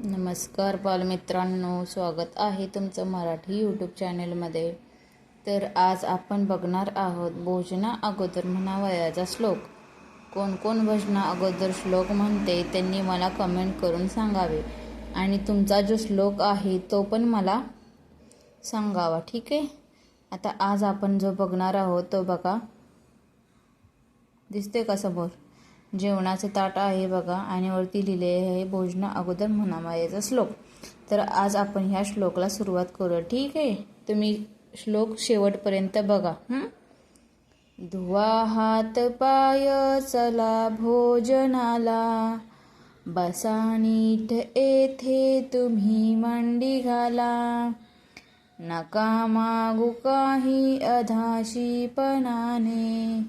नमस्कार बालमित्रांनो स्वागत आहे तुमचं मराठी यूट्यूब चॅनेलमध्ये तर आज आपण बघणार आहोत भोजना अगोदर म्हणावयाचा श्लोक. कोण कोण भजना अगोदर श्लोक म्हणते त्यांनी मला कमेंट करून सांगावे. आणि तुमचा जो श्लोक आहे तो पण मला सांगावा ठीक आहे? आता आज आपण जो बघणार आहोत तो बघा. दिसते का समोर? जेवणाचं ताट आहे बघा आणि वरती लिहिले आहे भोजना अगोदर म्हणावा याचा श्लोक. तर आज आपण ह्या श्लोकला सुरुवात करूया. ठीक आहे? तुम्ही श्लोक शेवटपर्यंत बघा. धुवा हात पाय चला भोजनाला. बसा नीट येथे तुम्ही मांडी घाला. नका मागू काही अधाशीपणाने.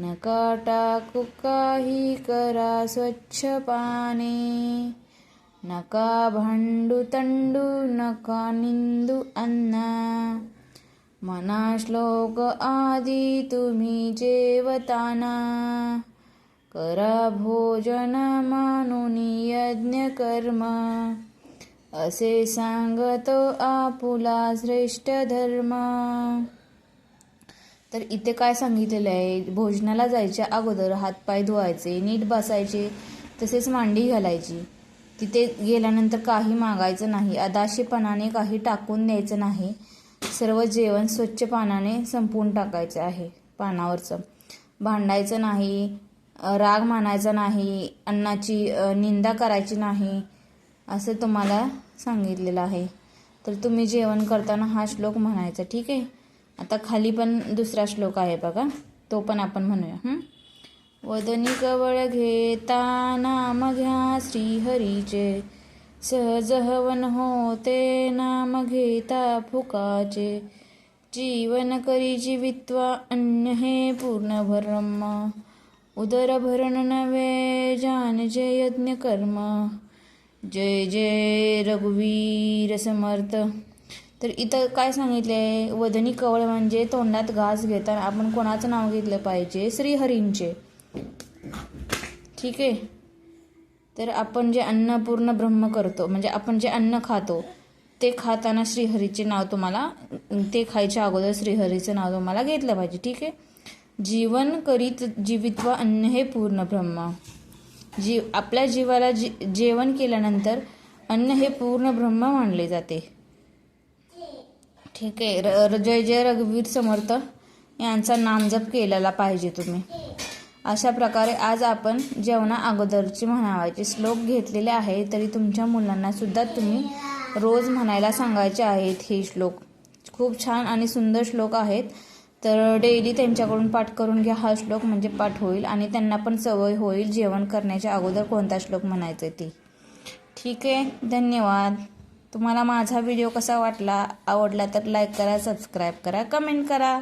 नका टाकू काही करा स्वच्छ पाने। नका भांडू तंडू नका निंदू अन्ना। मना श्लोक आदी तुम्ही जेवताना। करा भोजन मानुन यज्ञ कर्म। असे सांगतो आपुला श्रेष्ठ धर्म। तर इथे काय सांगितलेलं आहे? भोजनाला जायच्या अगोदर हातपाय धुवायचे नीट बसायचे तसेच मांडी घालायची. तिथे गेल्यानंतर काही मागायचं नाही. अदाशीपणाने काही टाकून द्यायचं नाही. सर्व जेवण स्वच्छ पानाने संपवून टाकायचं आहे पानावरचं. भांडायचं नाही राग मानायचा नाही अन्नाची निंदा करायची नाही असं तुम्हाला सांगितलेलं आहे. तर तुम्ही जेवण करताना हा श्लोक म्हणायचा ठीक आहे? आता खाली पण दुसरा श्लोक आहे बघा. तो पण आपण म्हणूया. हं? वदनी कवळ घेता नाम घ्या श्रीहरीचे. सहज हवन होते नाम घेता फुकाचे. जीवन करी जीवित्वा अन्न हे पूर्ण भरम उदर भरण नवे जान जे यज्ञ कर्म. जय जय रघुवीर समर्थ. तर इथं काय सांगितले आहे वदनी कवळ म्हणजे तोंडात घास घेताना आपण कोणाचं नाव घेतलं पाहिजे? श्रीहरींचे. ठीक आहे? तर आपण जे अन्न पूर्ण ब्रह्म करतो म्हणजे आपण जे अन्न खातो ते खाताना श्रीहरीचे नाव तुम्हाला ते खायच्या अगोदर श्रीहरीचं नाव तुम्हाला घेतलं पाहिजे. ठीक आहे? जीवन करीत जीवित्व अन्न हे पूर्ण ब्रह्म. जीव आपल्या जीवाला जी जेवण केल्यानंतर अन्न हे पूर्ण ब्रह्म मानले जाते. ठीक आहे. र जय जय रघुवीर समर्थ यांचा नामजप केलेला पाहिजे तुम्ही. अशा प्रकारे आज आपण जेवणा अगोदरचे म्हणावायचे. श्लोक घेतलेले आहे तरी तुमच्या मुलांना सुद्धा तुम्ही रोज म्हणायला सांगायचे आहेत हे श्लोक. खूप छान आणि सुंदर श्लोक आहेत. तर डेली त्यांच्याकडून पाठ करून घ्या. हा श्लोक म्हणजे पाठ होईल आणि त्यांना पण सवय होईल जेवण करण्याच्या अगोदर कोणता श्लोक म्हणायचा ते. ठीक आहे. धन्यवाद. तुम्हाला माझा व्हिडिओ कसा वाटला आवडला तर लाईक करा सबस्क्राईब करा कमेंट करा.